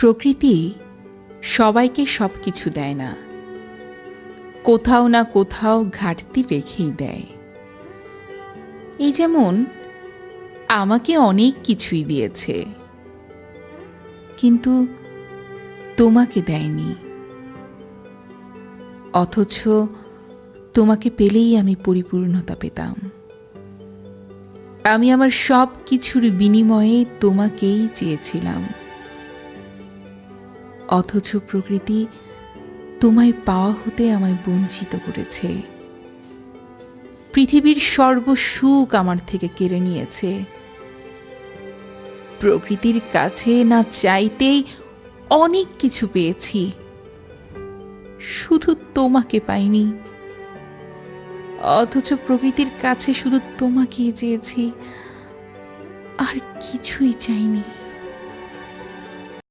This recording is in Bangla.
প্রকৃতি সবাইকে সব কিছু দেয় না। কোথাও না কোথাও ঘাটতি রেখেই দেয়। এই যেমন আমাকে অনেক কিছুই দিয়েছে, কিন্তু তোমাকে দেয়নি। অথচ তোমাকে পেলেই আমি পরিপূর্ণতা পেতাম। আমি আমার সব কিছুর বিনিময়ে তোমাকেই চেয়েছিলাম। অথচ প্রকৃতি তোমায় পাওয়া হতে আমায় বঞ্চিত করেছে। পৃথিবীর সর্বসুখ আমার থেকে কেড়ে নিয়েছে। প্রকৃতির কাছে না চাইতেই অনেক কিছু পেয়েছি। শুধু তোমাকে পাইনি। অথচ প্রকৃতির কাছে শুধু তোমাকেই চেয়েছি। আর কিছুই চাইনি।